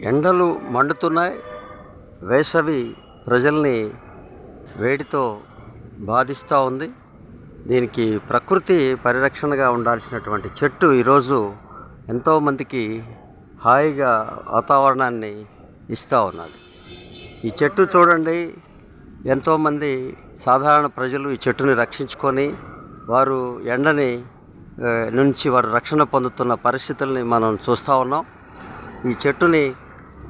ఎండలు మండుతున్నాయి. వేసవి ప్రజల్ని వేడితో బాధిస్తూ ఉంది. దీనికి ప్రకృతి పరిరక్షణగా ఉండాల్సినటువంటి చెట్టు ఈరోజు ఎంతోమందికి హాయిగా వాతావరణాన్ని ఇస్తూ ఉన్నది. ఈ చెట్టు చూడండి. ఎంతోమంది సాధారణ ప్రజలు ఈ చెట్టుని రక్షించుకొని వారు ఎండని నుంచి వారు రక్షణ పొందుతున్న పరిస్థితుల్ని మనం చూస్తూ ఉన్నాం. ఈ చెట్టుని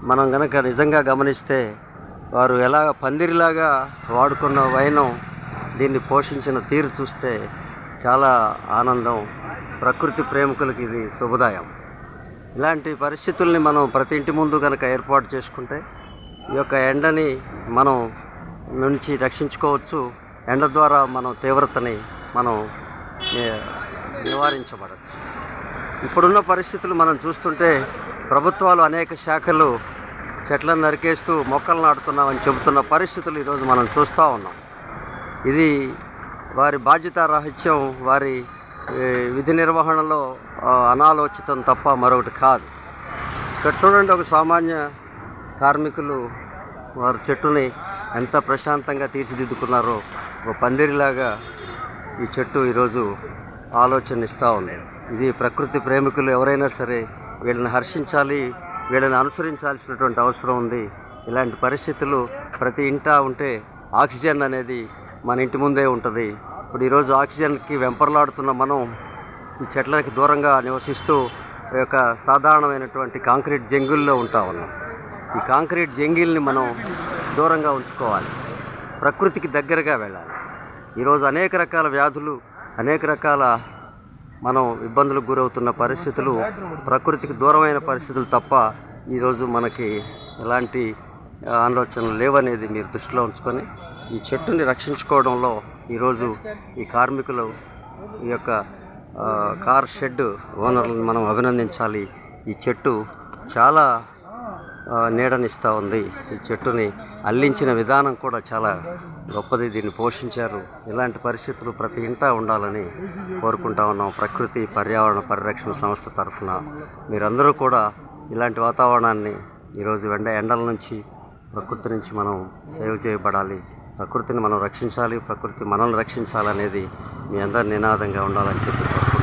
మనం కనుక నిజంగా గమనిస్తే వారు ఎలా పందిరిలాగా వాడుకున్న వైనం దీన్ని పోషించిన తీరు చూస్తే చాలా ఆనందం. ప్రకృతి ప్రేమికులకి ఇది శుభదాయం. ఇలాంటి పరిస్థితుల్ని మనం ప్రతి ఇంటి ముందు కనుక ఏర్పాటు చేసుకుంటే ఈ యొక్క ఎండని మనం నుంచి రక్షించుకోవచ్చు. ఎండ ద్వారా మనం తీవ్రతని మనం నివారించబడచ్చు. ఇప్పుడున్న పరిస్థితులు మనం చూస్తుంటే ప్రభుత్వాలు అనేక శాఖలు చెట్లను నరికేస్తూ మొక్కలు నాటుతున్నామని చెబుతున్న పరిస్థితులు ఈరోజు మనం చూస్తూ ఉన్నాం. ఇది వారి బాధ్యత రహస్యం వారి విధి నిర్వహణలో అనాలోచితం తప్ప మరొకటి కాదు. ఇక్కడ చూడండి ఒక సామాన్య కార్మికులు వారు చెట్టుని ఎంత ప్రశాంతంగా తీర్చిదిద్దుకున్నారో ఒక పందిరిలాగా ఈ చెట్టు ఈరోజు ఆలోచన ఇస్తూ ఉంది. ఇది ప్రకృతి ప్రేమికులు ఎవరైనా సరే వీళ్ళని హర్షించాలి వీళ్ళని అనుసరించాల్సినటువంటి అవసరం ఉంది. ఇలాంటి పరిస్థితులు ప్రతి ఇంటా ఉంటే ఆక్సిజన్ అనేది మన ఇంటి ముందే ఉంటుంది. ఇప్పుడు ఈరోజు ఆక్సిజన్కి వెంపర్లాడుతున్న మనం ఈ చెట్లకి దూరంగా నివసిస్తూ ఈ యొక్క సాధారణమైనటువంటి కాంక్రీట్ జంగిల్లో ఉంటా ఉన్నాం. ఈ కాంక్రీట్ జంగిల్ని మనం దూరంగా ఉంచుకోవాలి. ప్రకృతికి దగ్గరగా వెళ్ళాలి. ఈరోజు అనేక రకాల వ్యాధులు అనేక రకాల మనం ఇబ్బందులకు గురవుతున్న పరిస్థితులు ప్రకృతికి దూరమైన పరిస్థితులు తప్ప ఈరోజు మనకి ఎలాంటి ఆలోచనలు లేవనేది మీరు దృష్టిలో ఉంచుకొని ఈ చెట్టుని రక్షించుకోవడంలో ఈరోజు ఈ కార్మికులు ఈ యొక్క కార్ షెడ్ ఓనర్లను మనం అభినందించాలి. ఈ చెట్టు చాలా నీడనిస్తూ ఉంది. ఈ చెట్టుని అల్లించిన విధానం కూడా చాలా గొప్పది. దీన్ని పోషించారు. ఇలాంటి పరిస్థితులు ప్రతి ఇంటా ఉండాలని కోరుకుంటా ఉన్నాం. ప్రకృతి పర్యావరణ పరిరక్షణ సంస్థ తరఫున మీరందరూ కూడా ఇలాంటి వాతావరణాన్ని ఈరోజు వెండ ఎండల నుంచి ప్రకృతి నుంచి మనం సేవ్ చేయబడాలి. ప్రకృతిని మనం రక్షించాలి. ప్రకృతి మనల్ని రక్షించాలనేది మీ అందరి నినాదంగా ఉండాలని చెప్పి